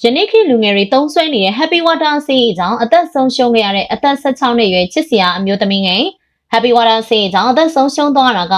ယနေ့ခေတ်လူငယ်တွေသုံးစွဲနေတဲ့ Happy Water ဆေးအကြောင်းအသက်ဆုံးရှုံးခဲ့ရတဲ့အသက်16နှစ်အရွယ်ချစ်စရာအမျိုးသမီးငယ် Happy Water ဆေးအကြောင်းအသက်ဆုံးရှုံးသွားတာက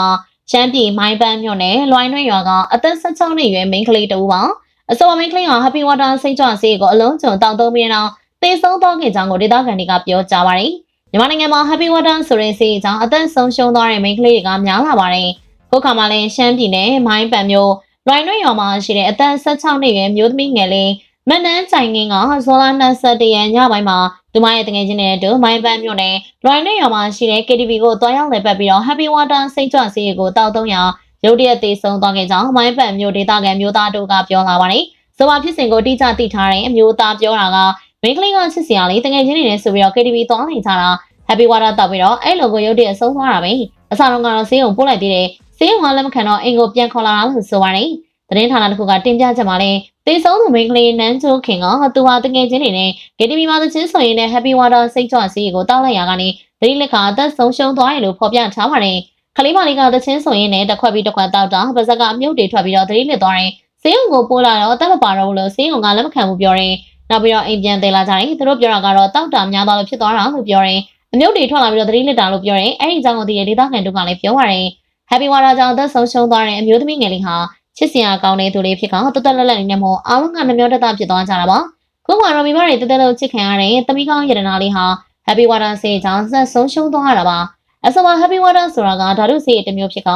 ချမ်းပြည်မိုင်းပန်းမြို့နယ်လွိုင်းနှွေရွာကအသက်16နှစ်အရွယ်မိန်းကလေးတူပါအဆိုပါမိန်းကလေးဟာ Happy Water စိတ်ကြွဆေးကိုအလုံးစုံတောက်သုံးပြီးတဲ့နောက်သေဆုံးသွားခဲ့ကြောင်းကိုဒေသခံတွေကပြောကြားပါတယ်မြန်မာနိုင်ငံမှာ Happy Water ဆိုတဲ့ဆေးအကြောင်းအသက်ဆုံးရှုံးသွားတဲ့မိန်းကလေးတွေကများလာပါတယ်ခုခါမှလည်းရှမ်းပြည်နယ်မိုင်းပန်းမြို့လွိုင်းနှွေရွာမှာရှိတဲ့အသက်16နှစ်အရွယ်မျိုးသမီးငယ်လေး မနန်းကြိုင်ငင်းကဇော်လာ21ရက်ညပိုင်းမှာသူမရဲ့တငယ်ချင်းတွေအတူမိုင်းပန်းမြို့နယ်လွိုင်းနယ်ရွာမှာရှိတဲ့ KTV ကိုတွားရောက်လည်ပတ်ပြီးတော့ Happy Water စိတ်ကြွဆေးကိုတောက်သုံးရာရုတ်တရက်သေးဆုံးသွားခဲ့ကြောင်းမိုင်းပန်းမြို့ဒေသခံမျိုးသားတို့ကပြောလာပါတယ်။ဆိုပါဖြစ်စဉ်ကိုတိကျသိထားတဲ့အမျိုးသားပြောတာကမိန်းကလေးကချစ်စရာလေးတငယ်ချင်းတွေနဲ့ဆိုပြီးတော့ KTV တွားနေကြတာ Happy Water တောက်ပြီးတော့အဲ့လိုကိုရုတ်တရက်ဆုံးသွားတာပဲ။အစားတော့ကတော့ဆေးရုံပို့လိုက်သေးတယ်။ဆေးရုံကလက်မခံတော့အိမ်ကိုပြန်ခေါ်လာတာလို့ဆိုပါတယ်။သတင်းဌာနတစ်ခုကတင်ပြချက်မှာလည်း တေဆုံးသူမိန်းကလေးနန်းချိုးခင်ကသူဟာတငယ်ချင်းတွေနဲ့ KTV မှာသချင်းဆိုရင်နဲ့ Happy Water စိတ်ကြွဆေးကိုတောက်လိုက်ရကနေသတိလက်ကအသက်ဆုံးရှုံးသွားတယ်လို့ဖော်ပြထားပါတယ်။ခလေးမလေးကသချင်းဆိုရင်နဲ့တစ်ခွက်ပြီးတစ်ခွက်တောက်တာပါဇက်ကအမြုပ်တွေထွက်ပြီးတော့သတိလက်သွားတယ်။ဆေးရုံကိုပို့လာတော့အသက်မပါတော့ဘူးလို့ဆေးရုံကလက်မခံဘူးပြောတယ်။နောက်ပြီးတော့အိမ်ပြန်သေးလာကြတယ်။သူတို့ပြောတာကတော့တောက်တာများသွားလို့ဖြစ်သွားတာလို့ပြောတယ်။အမြုပ်တွေထွက်လာပြီးတော့သတိလက်တာလို့ပြောတယ်။အဲ့ဒီအကြောင်းကိုဒီဒေသခံတို့ကလည်းပြောပါတယ်။ Happy Water ကြောင့်အသက်ဆုံးရှုံးသွားတဲ့အမျိုးသမီးငယ်လေးဟာ ချစ်စရာကောင်းတဲ့သူလေးဖြစ်ကတော်တော်လက်လက်နေနဲ့မို့အားလုံးကနှမျောတတဖြစ်သွားကြတာပါခုမှတော့မိမတွေတသက်လုံးချစ်ခံရတဲ့တမိကောင်းရတနာလေးဟာ Happy Water ဆေးကြောင့်ဆက်ဆုံးရှုံးသွားရတာပါအစမ Happy Water ဆိုတာကဓာတုဆေးတစ်မျိုးဖြစ်က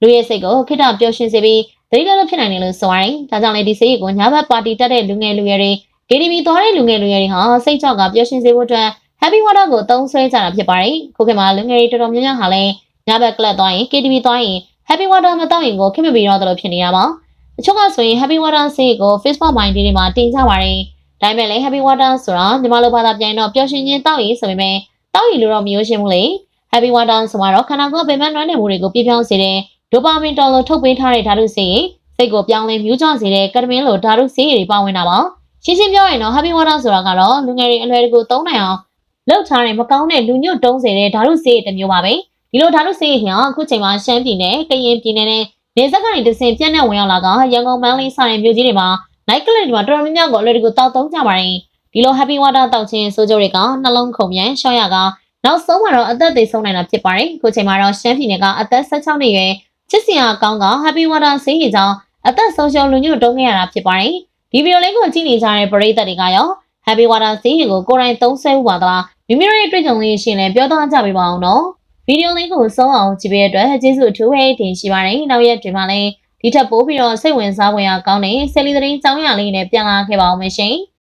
လူရဲ့စိတ်ကိုခိတပျော်ရွှင်စေပြီးသတိလည်းဖြစ်နိုင်တယ်လို့ဆိုရတယ်ဒါကြောင့်လေဒီဆေးကိုညာဘက်ပါတီတက်တဲ့လူငယ်လူရွယ်တွေ KTV သွားတဲ့လူငယ်လူရွယ်တွေဟာစိတ်ကြောက်ကပျော်ရွှင်စေဖို့အတွက် Happy Water ကိုသုံးစွဲကြတာဖြစ်ပါတယ်ခုခေတ်မှာလူငယ်တွေတော်တော်များများဟာလည်းညာဘက်ကလပ်သွားရင် KTV သွားရင် Happy Water မတောက်ရင်ကိုခင်မပြီးတော့တယ်လို့ဖြစ်နေတာပါတချို့ကဆိုရင် Happy Water ဆေးကို Facebook မိုင်းတွေမှာတင်ကြပါတယ်ဒါပေမဲ့လည်း Happy Water ဆိုတာမြန်မာလိုဘာသာပြန်တော့ပျော်ရွှင်ခြင်းတောက်ရည်ဆိုပေမဲ့တောက်ရည်လို့တော့မရိုးရှင်းဘူးလေ Happy Water ဆိုတော့ခန္ဓာကိုယ်ပင်ပန်းနွမ်းနယ်မှုတွေကိုပြည့်ပြောင်းစေတဲ့ဒိုပါမင်တော်လိုထုတ်ပေးထားတဲ့ဓာတုဆေးစိတ်ကိုပြောင်းလဲမြူးကျစေတဲ့ကတမင်းလိုဓာတုဆေးတွေပါဝင်တာပါရှင်းရှင်းပြောရင်တော့ Happy Water ဆိုတာကတော့လူငယ်တွေအလွယ်တကူသုံးနိုင်အောင်လောက်ထားတဲ့မကောင်းတဲ့လူညွတ်တုံးစေတဲ့ဓာတုဆေးတစ်မျိုးပါပဲ ဒီလိုဓာတုဆေးဟင်အခုချိန်မှာရှမ်းပြည်နယ်ကရင်ပြည်နယ်နဲ့နေဆက်ကနေတဆင်ပြန့်နှံ့ဝင်ရောက်လာကရန်ကုန်မန္တလေးစတဲ့မြို့ကြီးတွေမှာ night club တွေမှာတော်တော်များများကိုအလွယ်တကူတောက်သုံးကြပါတယ်ဒီလို happy water တောက်ခြင်းဆိုကြတွေကနှလုံးခုန်ပြန်ရှော့ရကနောက်ဆုံးမှာတော့အသက်သေဆုံးနိုင်တာဖြစ်ပါတယ်ခုချိန်မှာတော့ရှမ်းပြည်နယ်ကအသက်16နှစ်ရွယ်ချစ်စရာကောင်းက happy water ဆေးရည်ကြောင့်အသက်ဆုံးရှုံးလူညွတ်တုံးခဲ့ရတာဖြစ်ပါတယ်ဒီဗီဒီယိုလေးကိုကြည့်နေကြတဲ့ပရိသတ်တွေကရော happy water ဆေးရည်ကိုကိုယ်တိုင်သုံးဆွဲဥပါသလားမိမိတို့ရဲ့တွေ့ကြုံလေးရှင်လည်းပြောသားကြပေးပါအောင်နော်ဗီ ဒီယိုလေးကိုဆုံးအောင်ကြည့်ပေးတဲ့အတွက်ကျေးဇူးအထူးပဲတင်ရှိပါတယ်နောက်ရက်တွေမှာလည်းဒီထက်ပိုပြီးတော့စိတ်ဝင်စားဖွယ်ရာကောင်းတဲ့ဆယ်လီသတင်းကြောင်းရာလေးနဲ့ပြန်လာခဲ့ပါအောင်မရှင်